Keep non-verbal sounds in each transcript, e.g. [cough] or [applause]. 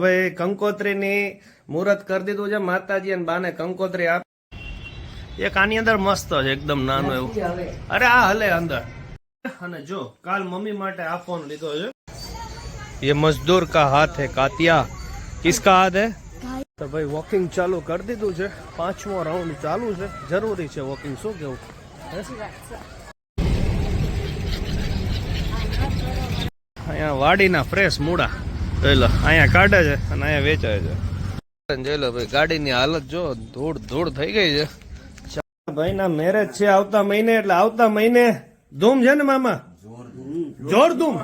હવે કંકોત્રીની મુહૂર્ત કરી દીધું છે માતાજી અને બાને કંકોત્રી આપ એક આની અંદર મસ્ત છે એકદમ નાનું એવું. અરે આ હલે અંદર. અને જો કાલ મમ્મી માટે આ ફોન લીધો છે. ये મજદૂર કા હાથ હે કાતિયા. કિસકા હાથ હે? તો ભાઈ વોકિંગ ચાલુ કરી દીધું છે. પાંચમો રાઉન્ડ ચાલુ છે. જરૂરી છે વોકિંગ શું કેવું? અહીંયા વાડીના ફ્રેશ મૂડા જોઈ અહીંયા કાઢે છે અને અહીંયા વેચાય છે. જોઈ લો ભાઈ, ગાડીની હાલત જો ધૂળ ધૂળ થઈ ગઈ છે. ભાઈ ના મેરેજ છે આવતા મહિને, એટલે આવતા મહિને ધૂમ છે ને મામા? જોર ધૂમ.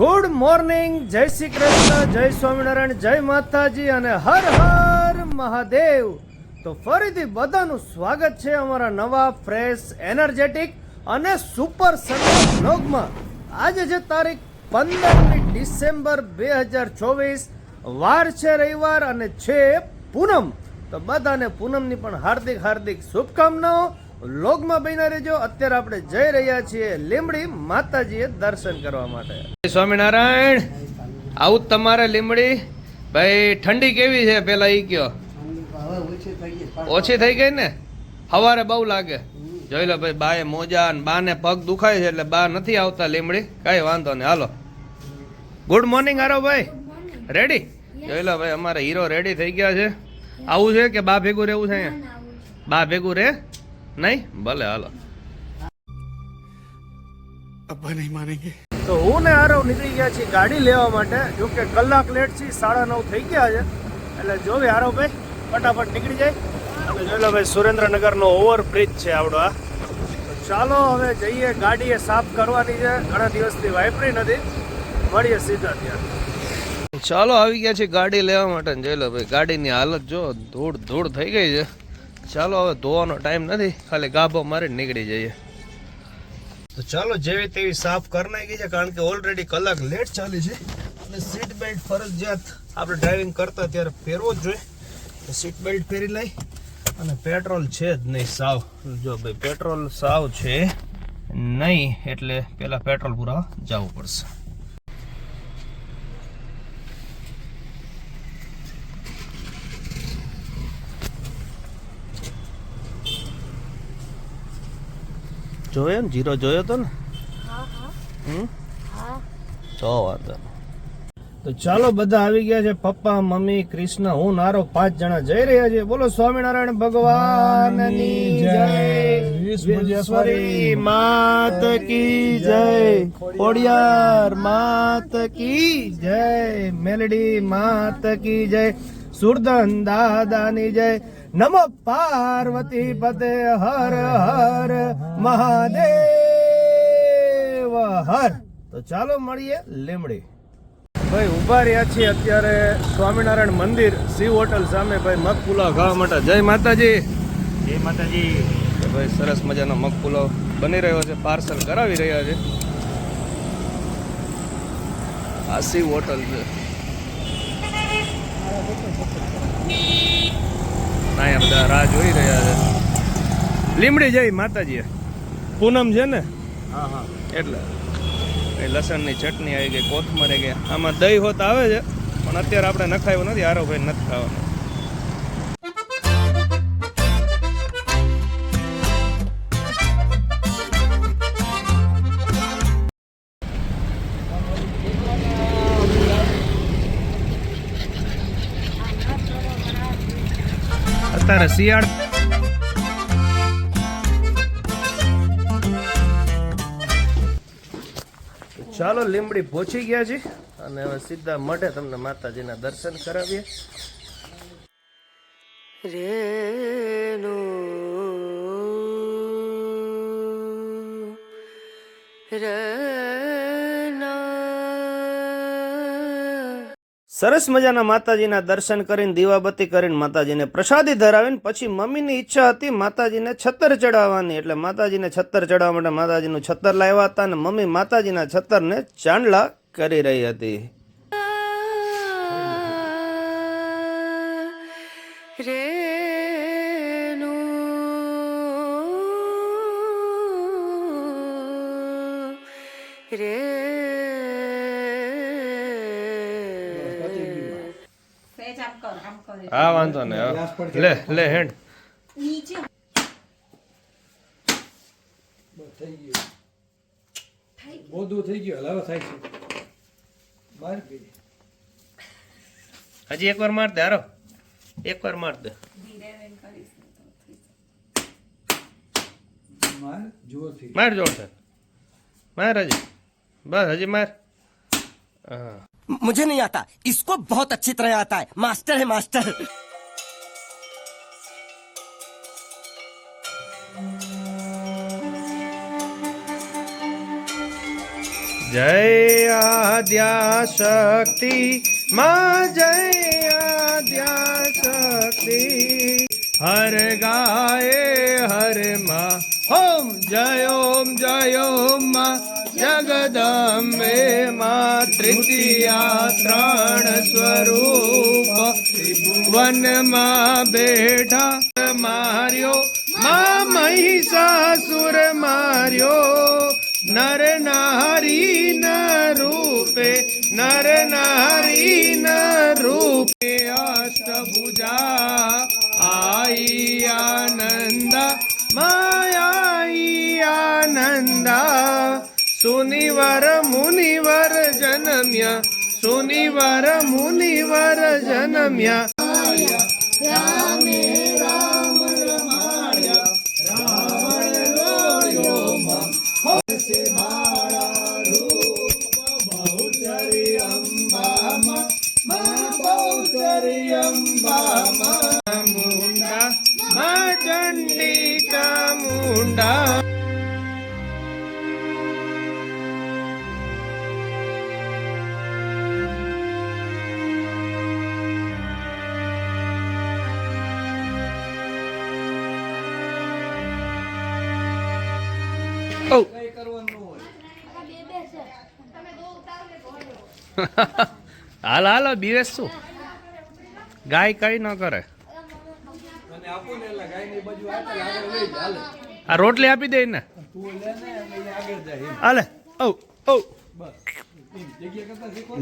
ગુડ મોર્નિંગ જય શ્રી કૃષ્ણ, જય સ્વામિનારાયણ, જય માતાજી અને હર હર મહાદેવ. તો ફરીથી બધાનું સ્વાગત છે અમારા નવા ફ્રેશ એનર્જેટિક અને સુપર સન્ડે બ્લોગમાં આજે છે તારીખ પંદરમી ડિસેમ્બર બે હજાર ચોવીસ વાર છે રવિવાર અને છે પૂનમ. તો બધાને પૂનમની પણ હાર્દિક હાર્દિક શુભકામનાઓ. લોગમાં બન્યા રહેજો. અત્યારે આપણે જઈ રહ્યા છીએ લીમડી માતાજીએ દર્શન કરવા માટે. સ્વામિનારાયણ. આવું તમારે લીમડી ભાઈ ઠંડી કેવી છે? પેલા ઈ કયો. ઓછી થઈ ગઈ ને? સવારે બહુ લાગે. જોઈ લો ભાઈ બાએ મોજા ને બાને પગ દુખાય છે એટલે બા નથી આવતા લીમડી. કાંઈ વાંધો નહીં. હાલો. ગુડ મોર્નિંગ હારો ભાઈ. રેડી જોઈ લો ભાઈ અમારા હીરો રેડી થઈ ગયા છે. આવું છે કે બા ભેગું રહેવું છે અહીંયા? બા ભેગું રે? નહીં? ભલે હાલો. અબ્બા નહીં માનેંગે. તો હું ને આરવ નીકળી ગયા છીએ ગાડી લેવા માટે. જો કે કલાક લેટ છે સાડા નવ થઈ ગયા છે. એટલે જોવે આરવ ભાઈ ફટાફટ નીકળી જાય. જોઈ લો ભાઈ સુરેન્દ્રનગરનો ઓવરબ્રિજ છે આપણો આ ચાલો હવે જઈએ ગાડીએ સાફ કરવાની છે. ઘણા દિવસથી વાપરી નથી. મળીએ સીધા ત્યાં. ચાલો આવી ગયા છે ગાડી લેવા માટે. ને જોઈ લો ભાઈ ગાડીની હાલત જો ધૂળ ધૂળ થઈ ગઈ છે. ચાલો હવે ધોવાનો ટાઈમ નથી. ખાલી ગાભો મારીને નીકળી જઈએ. તો ચાલો જેવી તેવી સાફ કરી નાખી છે કારણ કે ઓલરેડી કલાક લેટ ચાલી છે. અને સીટ બેલ્ટ ફરજિયાત આપણે ડ્રાઇવિંગ કરતા ત્યારે પહેરવો જ જોઈએ. સીટ બેલ્ટ પહેરી લઈ. અને પેટ્રોલ છે જ નહીં સાવ. જો ભાઈ પેટ્રોલ સાવ છે નહીં એટલે પેલા પેટ્રોલ પૂરા જવું પડશે. જોયો ને જીરો જોયો તો ને? હમ? જો વાંધો. તો ચાલો બધા આવી ગયા છે. પપ્પા મમ્મી કૃષ્ણ હું નારો પાંચ જણા જઈ રહ્યા છે બોલો સ્વામિનારાયણ ભગવાનની જય. માત કી જય. ખોડિયાર માત કી જય. મેલડી માત કી જય. સુરદન દાદાની જય. નમો પાર્વતી પતે હર હર મહાદેવ. હર. તો ચાલો મળીએ લીમડી. ભાઈ ઊભા રહ્યા છીએ અત્યારે સ્વામિનારાયણ મંદિર સી હોટલ સામે. ભાઈ મગપુલાવ ખાવા માટે. જય માતાજી. જય માતાજી. ભાઈ સરસ મજાનો મગપુલાવ બની રહ્યો છે પાર્સલ કરાવી રહ્યા છે. આ સી હોટલ છે. અહીંયા બધા રાહ જોઈ રહ્યા છે. લીમડી જય માતાજી. પૂનમ છે ને? હા હા. એટલે. એ લસણની ચટણી આવી ગઈ, કોથમર ગઈ. આમાં દહીં હોત આવે છે, પણ અત્યારે આપણે નખાયું નથી આરો ભાઈ નથી ખાવાનું. અત્યારે શિયાળ ચાલો લીમડી પહોંચી ગયા છે અને હવે સીધા મઢે તમને માતાજીના દર્શન કરાવીએ. રેનો, રના. સરસ મજાના માતાજીના દર્શન કરીને, દીવાબત્તી કરીને માતાજીને પ્રસાદી ધરાવીને, પછી મમ્મીની ઈચ્છા હતી માતાજીને છત્તર ચડાવવાની. એટલે માતાજીને છત્તર ચડાવવા માટે માતાજીનું છત્તર લાવ્યા હતા અને મમ્મી માતાજીના છત્તરને ચાંદલા કરી રહી હતી. હા વાંધો ને લે લે હેન્ડ નીચે. થઈ ગયું. મોદું થઈ ગયું. હલાવો થાય છે ગઈ હજી એકવાર માર દે હારો. એકવાર માર દે. માર જોરથી. છે માર હજી. બસ હજી માર. હા. मुझे नहीं आता। इसको बहुत अच्छी तरह आता है। मास्टर है, मास्टर। जय आद्या शक्ति, माँ जय आद्या शक्ति। हर गाए, हर माँ। ओम जय ओम जय ओम माँ। જગદંબે માં તૃતીયા ત્રણ સ્વરૂપ વનમાં બેઠા માર્યો రమ్య మా చండికా ముండా. હાલ [laughs] હાલો બીએસ શું? ગાય કઈ ન કરે. આ રોટલી આપી દે ને હાલે ઓ ઓ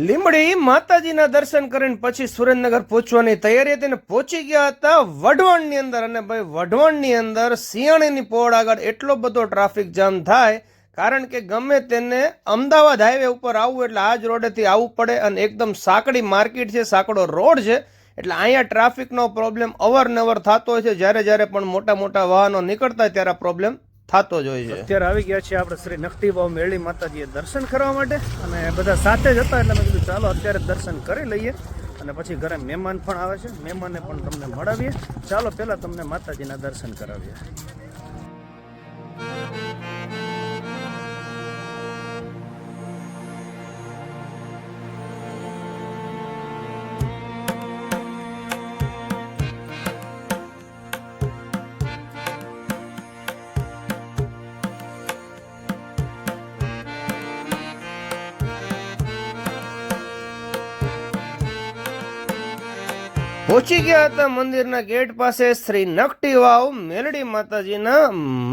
લીમડી માતાજીના દર્શન કરીને પછી સુરેન્દ્રનગર પહોંચવાની તૈયારી હતી ને પહોંચી ગયા હતા વઢવાણની અંદર. અને ભાઈ વઢવાણની અંદર સિયાણીની પોળ આગળ એટલો બધો ટ્રાફિક જામ થાય કારણ કે ગમે તેને અમદાવાદ હાઈવે ઉપર આવવું એટલે આ જ રોડેથી આવવું પડે અને એકદમ સાંકડી માર્કેટ છે, સાંકડો રોડ છે, એટલે અહીંયા ટ્રાફિકનો પ્રોબ્લેમ અવારનવાર થતો હોય છે. જ્યારે જ્યારે પણ મોટા મોટા વાહનો નીકળતા ત્યારે પ્રોબ્લેમ થતો જ હોય છે. અત્યારે આવી ગયા છીએ આપણે શ્રી નકટીબાવ મેળી માતાજીએ દર્શન કરવા માટે અને બધા સાથે જ હતા એટલે મેં કીધું ચાલો અત્યારે દર્શન કરી લઈએ અને પછી ઘરે મહેમાન પણ આવે છે. મહેમાનને પણ તમને મળાવીએ. ચાલો પહેલાં તમને માતાજીના દર્શન કરાવીએ. પહોંચી ગયા હતા મંદિરના ગેટ પાસે. શ્રી નકટી વાવ મેલડી માતાજીના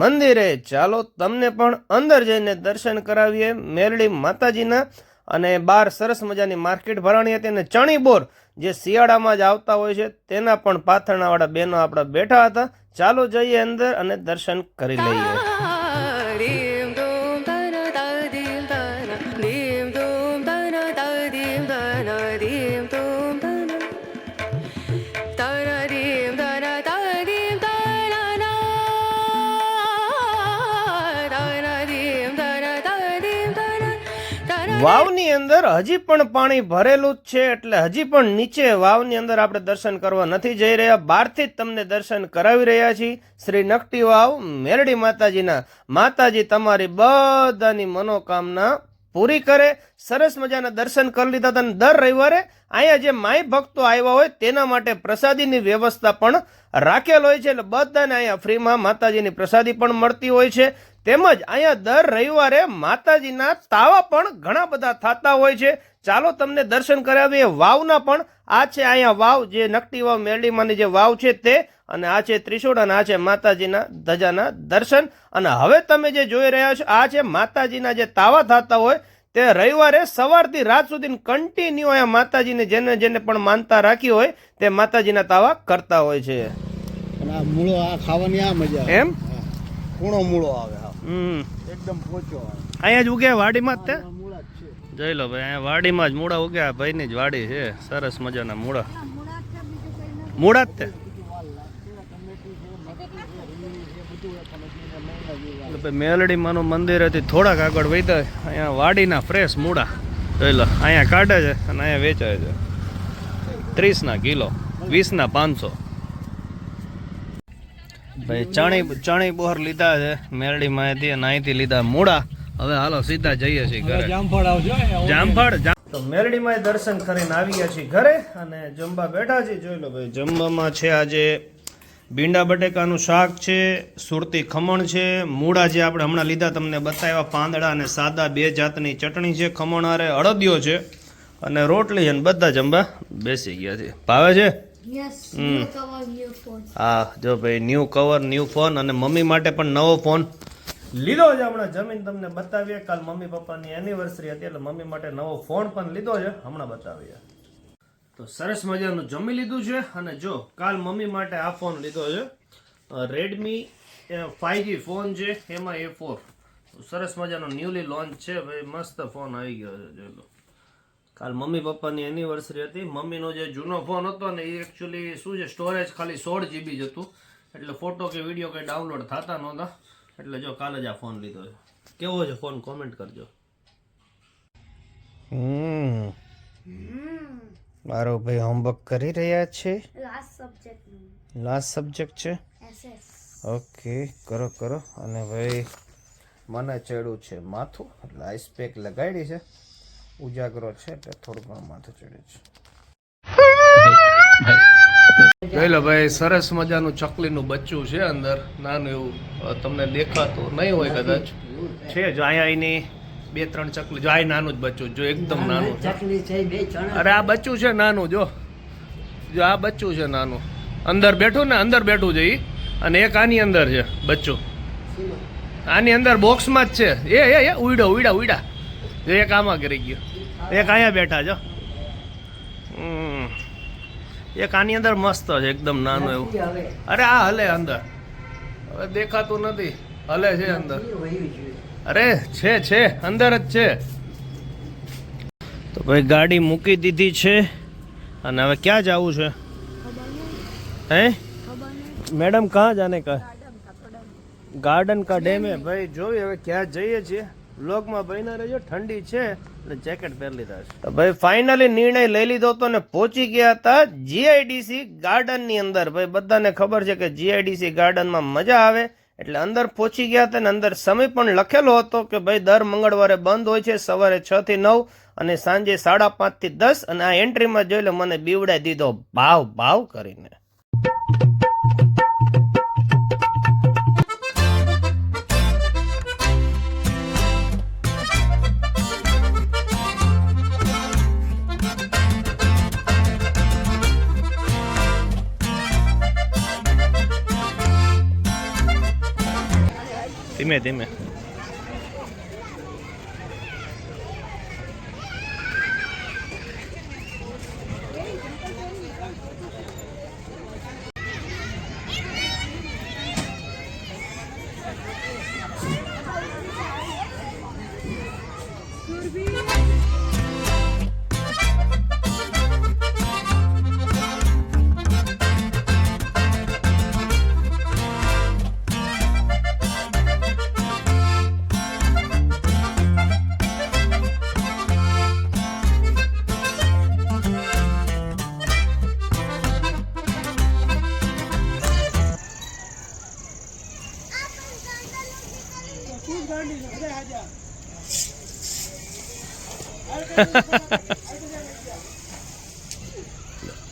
મંદિરે. ચાલો તમને પણ અંદર જઈને દર્શન કરાવીએ. મેલડી માતાજીના અને બહાર સરસ મજાની માર્કેટ ભરાણી હતી અને ચણી બોર જે શિયાળામાં જ આવતા હોય છે, તેના પણ પાથરણાવાળા બહેનો આપણા બેઠા હતા. ચાલો જઈએ અંદર અને દર્શન કરી લઈએ. વાવની અંદર હજી પણ પાણી ભરેલું જ છે એટલે હજી પણ નીચે વાવની અંદર આપણે દર્શન કરવા નથી જઈ રહ્યા. બહારથી જ તમને દર્શન કરાવી રહ્યા છીએ. શ્રી નકટી વાવ મેરડી માતાજીના. માતાજી તમારી બધાની મનોકામના પૂરી કરે. સરસ મજાના દર્શન કરી લીધા હતા દર રવિવારે અહીંયા જે માય ભક્તો આવ્યા હોય તેના માટે પ્રસાદીની વ્યવસ્થા પણ રાખેલ હોય છે. એટલે બધાને અહીંયા ફ્રીમાં માતાજીની પ્રસાદી પણ મળતી હોય છે. તેમજ અહીંયા દર રવિવારે માતાજીના તાવા પણ ઘણા બધા થતા હોય છે. ચાલો તમને દર્શન કરાવીએ. વાવના પણ આ છે અહીંયા વાવ જે નકટી વાવ મેરડીમાંની જે વાવ છે તે. અને આ છે ત્રિશુળ અને આ છે માતાજીના ધજાના દર્શન. અને હવે તમે જે જોઈ રહ્યા છો આ છે માતાજીના જે તાવા થતા હોય તે રવિવારે સવારથી રાત સુધી કન્ટિન્યુ અહીંયા માતાજીને જેને જેને પણ માનતા રાખી હોય તે માતાજીના તાવા કરતા હોય છે. આ મૂળો આ ખાવાની આ મજા એમ? કૂણો મૂળો આવે? હમ. એકદમ પોચો અહીંયા જ ઉગે વાડીમાં જ તે? આ મૂળા જ છે. જોઈ લો ભાઈ અહીંયા વાડીમાં જ મૂળા ઉગ્યા ભાઈની જ વાડી છે. સરસ મજાના મૂળા. મૂળા જ તે? એટલે મેલડી માનું મંદિર હતી થોડાક આગળ વધ્યા અહીંયા વાડીના ફ્રેશ મૂળા. જોઈ લો અહીંયા કાઢે છે અને અહીંયા વેચાય છે. ત્રીસના કિલો વીસના પાંચસો. ભાઈ ચણી ચણી બોર લીધા છે. મેરડી માંથી અને અહીંથી લીધા મૂળા. હવે હાલો સીધા જઈએ છીએ ઘરે. જામફળ આવજો જામફળ જામ- તો મેરડીમાં દર્શન કરીને આવી ગયા છીએ ઘરે અને જમવા બેઠા છીએ. જોઈ લો ભાઈ જમવામાં છે આજે ભીંડા બટેકાનું શાક છે સુરતી ખમણ છે મૂળા જે આપણે હમણાં લીધા તમને બતાવ્યા પાંદડા અને સાદા બે જાતની ચટણી છે ખમણ અરે અડદિયો છે અને રોટલી અને બધા જમવા બેસી ગયા છે ભાવે છે. હા જો ભાઈ ન્યૂ કવર ન્યૂ ફોન અને મમ્મી માટે પણ નવો ફોન લીધો છે હમણાં જમીન તમને બતાવીએ. કાલ મમ્મી પપ્પાની એનિવર્સરી હતી એટલે મમ્મી માટે નવો ફોન પણ લીધો છે. હમણાં બતાવીએ. તો સરસ મજાનું જમી લીધું છે અને જો કાલ મમ્મી માટે આ ફોન લીધો છે. રેડમી ફાઈવજી ફોન છે એમાં એ ફોર સરસ મજાનો ન્યૂલી લોન્ચ છે ભાઈ મસ્ત ફોન આવી ગયો છે જોઈ લો. કાલ મમ્મી પપ્પાની એનિવર્સરી હતી. મમ્મીનો જે જૂનો ફોન હતો ને એ એકચ્યુઅલી શું છે સ્ટોરેજ ખાલી સોળ જીબી જ હતું. એટલે ફોટો કે વીડિયો કંઈ ડાઉનલોડ થતા નહોતા. એટલે જો કાલે જ આ ફોન લીધો છે. કેવો છે ફોન કોમેન્ટ કરજો. હમ. મારો ભાઈ હોમવર્ક કરી રહ્યા છે. લાસ્ટ સબ્જેક્ટ લાસ્ટ સબ્જેક્ટ છે? ઓકે કરો કરો. અને ભાઈ મને ચડ્યું છે માથું. એટલે આઈસ પેક લગાડી છે. ઉજાગરો છે એટલે થોડું ઘણું માથું ચડે છે. જોઈ લો ભાઈ સરસ મજાનું ચકલીનું બચ્ચું છે અંદર. નાનું એવું તમને દેખાતું નહીં હોય કદાચ. છે જો અહીંયા એની બે ત્રણ ચકલી જો આ નાનું જ બચ્ચું જો એકદમ નાનું છે. અરે આ બચ્ચું છે નાનું જો. જો આ બચ્ચું છે નાનું. અંદર બેઠું ને અંદર બેઠું છે ઈ. અને એક આની અંદર છે બચ્ચું. આની અંદર બોક્સમાં જ છે. એ એ એ ઉડ્યો ઉડ્યા ઉડ્યા એક આમાં કરી ગયો. એક અહીંયા બેઠા છો. એક આની અંદર મસ્ત છે એકદમ નાનું એવું. અરે આ હલે અંદર. હવે દેખાતું નથી. હલે છે અંદર. અરે છે છે. અંદર જ છે. તો ભાઈ ગાડી મૂકી દીધી છે? અને હવે ક્યાં જવું છે? હે? મેડમ કાં જાને કા ગાર્ડન કા ડેમે ભાઈ જોઈ હવે ક્યાં જઈએ છીએ. બ્લોગમાં ભાઈના રહેજો, ઠંડી છે એટલે જેકેટ પહેરી લીધા છે. ભાઈ ફાઇનલી નિર્ણય લઈ લીધો હતો ને પહોંચી ગયા હતા જીઆઈડીસી ગાર્ડનની અંદર. ભાઈ, બધાને ખબર છે કે જીઆઈડીસી ગાર્ડનમાં મજા આવે, એટલે અંદર પહોંચી ગયા હતા ને અંદર સમય પણ લખેલો હતો કે ભાઈ, દર મંગળવારે બંધ હોય છે, સવારે છ થી નવ અને સાંજે સાડા પાંચથી દસ અને આ એન્ટ્રીમાં જોઈ લો, મને બીવડાઈ દીધો ભાવ ભાવ કરીને. ધીમે ધીમે.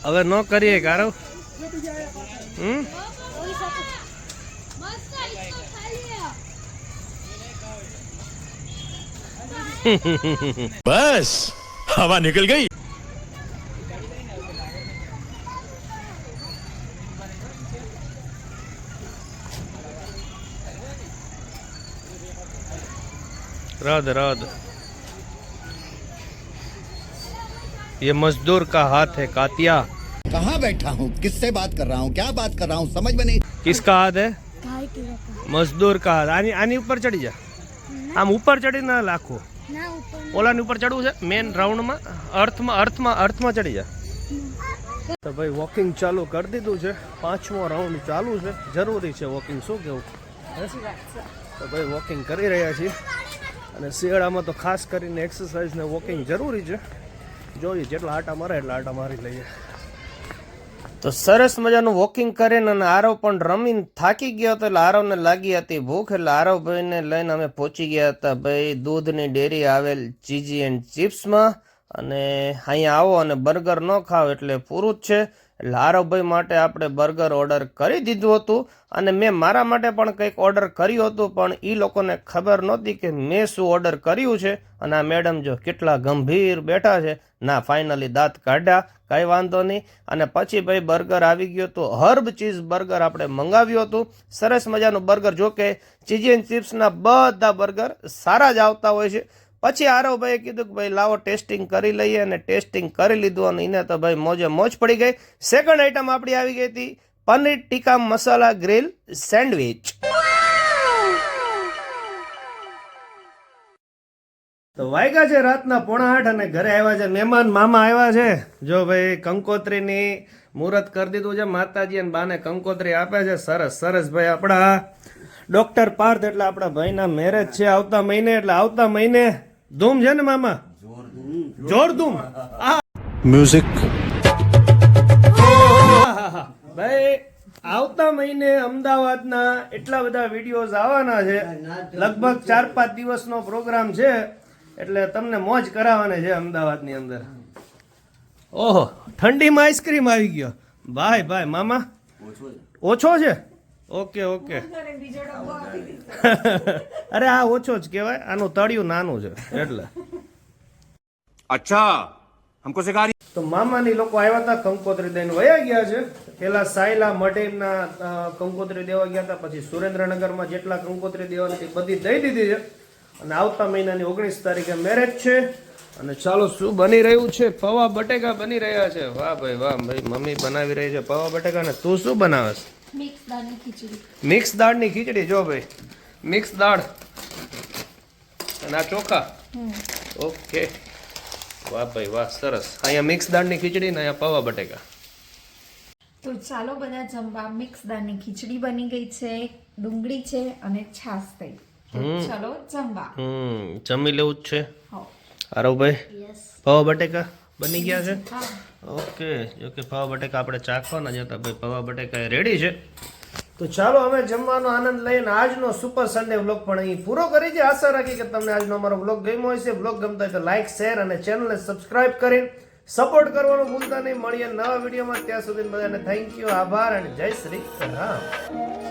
હવે ન કરીએ કારો હમ? બસ હવા નીકળ ગઈ. રાધ રાધ ये मजदूर का हाथ है कातिया कहाँ बैठा हूँ किससे बात कर रहा हूँ क्या बात कर रहा हूँ समझ में नहीं किसका हाथ है મજદૂર કા હાથ આની આની ઉપર ચડી જા આમ ઉપર ચડીને લાખો ઓલાની ઉપર ચડવું છે મેન રાઉન્ડમાં અર્થમાં અર્થમાં અર્થમાં ચડી જા તો ભાઈ વોકિંગ ચાલુ કરી દીધું છે પાંચમો રાઉન્ડ ચાલુ છે જરૂરી છે વોકિંગ શું કેવું તો ભાઈ વોકિંગ કરી રહ્યા છીએ અને શિયાળામાં તો ખાસ કરીને એક્સરસાઇઝ ને વોકિંગ જરૂરી છે. જોઈએ જેટલા આટા મારે એટલા આટા મારી લઈએ. તો સરસ મજાનું વોકિંગ કરીને અને આરવ પણ રમીને થાકી ગયો હતો એટલે આરવને લાગી હતી ભૂખ એટલે આરવભાઈને લઈને અમે પહોંચી ગયા હતા ભાઈ, દૂધની ડેરી આવેલ ચીજી એન્ડ ચિપ્સમાં. અને અહીંયા આવો અને બર્ગર ન ખાવ એટલે પૂરું જ છે. એટલે આરવભાઈ માટે આપણે બર્ગર ઓર્ડર કરી દીધું હતું અને મેં મારા માટે પણ કંઈક ઓર્ડર કર્યું હતું, પણ એ લોકોને ખબર નહોતી કે મેં શું ઓર્ડર કર્યું છે અને આ મેડમ જો કેટલા ગંભીર બેઠા છે. ના, ફાઇનલી દાંત કાઢ્યા, કાંઈ વાંધો નહીં. અને પછી ભાઈ બર્ગર આવી ગયું હતું હર્બ ચીઝ બર્ગર આપણે મંગાવ્યું હતું. સરસ મજાનું બર્ગર. જો કે ચીઝ એન્ડ ચિપ્સના બધા બર્ગર સારા જ આવતા હોય છે. પછી આરવભાઈએ કીધું કે ભાઈ લાવો ટેસ્ટિંગ કરી લઈએ અને ટેસ્ટિંગ કરી લીધું અને એને તો ભાઈ મોજે મોજ પડી ગઈ. સેકન્ડ આઈટમ આપણી આવી ગઈ હતી, પનીર ટીકા મસાલા ગ્રીલ સેન્ડવિચ. તો વાગ્યા છે રાતના પોણા આઠ અને ઘરે આવ્યા છે મહેમાન મામા આવ્યા છે. જો ભાઈ કંકોત્રીની મુહૂર્ત કરી દીધું છે, માતાજી અને બાને કંકોત્રી આપે છે. સરસ સરસ ભાઈ આપણા. ડોક્ટર પાર્થ એટલે આપણા ભાઈના મેરેજ છે આવતા મહિને, એટલે આવતા મહિને ધૂમ છે ને મામા? જોર ધૂમ. આ મ્યુઝિક ભાઈ આવતા મહિને અમદાવાદના એટલા બધા વિડીયોઝ આવવાના છે. લગભગ ચાર પાંચ દિવસનો પ્રોગ્રામ છે. એટલે તમને મોજ કરાવવાની છે અમદાવાદની અંદર. ઓહો ઠંડીમાં આઈસ્ક્રીમ આવી ગયો. ભાઈ ભાઈ મામા ઓછો છે? Okay okay. [laughs] અરે આ ઓછો જ કહેવાય આનું તળિયું નાનું છે એટલે. અચ્છા હમકો સિકારી તો મામાની લોકો આવ્યા હતા કંકોત્રી દઈને વયા ગયા છે. પેલા સાયલા મટેનના કંકોત્રી દેવા ગયા હતા પછી સુરેન્દ્રનગરમાં જેટલા કંકોત્રી દેવાની બધી દઈ દીધી છે. અને આવતા મહિનાની ઓગણીસ તારીખે મેરેજ છે. અને ચાલો શું બની રહ્યું છે? પવા બટેકા બની રહ્યા છે. વાહ ભાઈ વાહ ભાઈ મમ્મી બનાવી રહી છે પવા બટેકા ને તું શું બનાવે છે? મિક્સ દાળની ખીચડી. મિક્સ દાળની ખીચડી જો ભાઈ. મિક્સ દાળ. અને આ ચોખા. ઓકે. વાહ ભાઈ વાહ સરસ. અહીંયા મિક્સ દાળની ખીચડી ને અહીંયા પૌવા બટેકા. તો ચાલો બધા જમવા. મિક્સ દાળની ખીચડી બની ગઈ છે ડુંગળી છે અને છાશ થઈ. ચાલો જમવા. હમ જમી લેવું જ છે. આરવભાઈ પૌવા બટેકા બની ગયા છે? ઓકે, જો કે પૌવા બટેકા આપણે ચાખવાના જ હતા ભાઈ પૌવા બટેકા રેડી છે. તો ચાલો અમે જમવાનો આનંદ લઈને આજનો સુપર સન્ડે વ્લોગ પણ અહીં પૂરો કરી છે આશા રાખી કે તમને આજનો અમારો વ્લોગ ગમ્યો હશે. વ્લોગ ગમતા હોય તો લાઈક શેર અને ચેનલને સબસ્ક્રાઇબ કરી સપોર્ટ કરવાનું ભૂલતા નહીં. મળીએ નવા વિડીયોમાં ત્યાં સુધી બધાને થેન્ક યુ આભાર અને જય શ્રી રામ.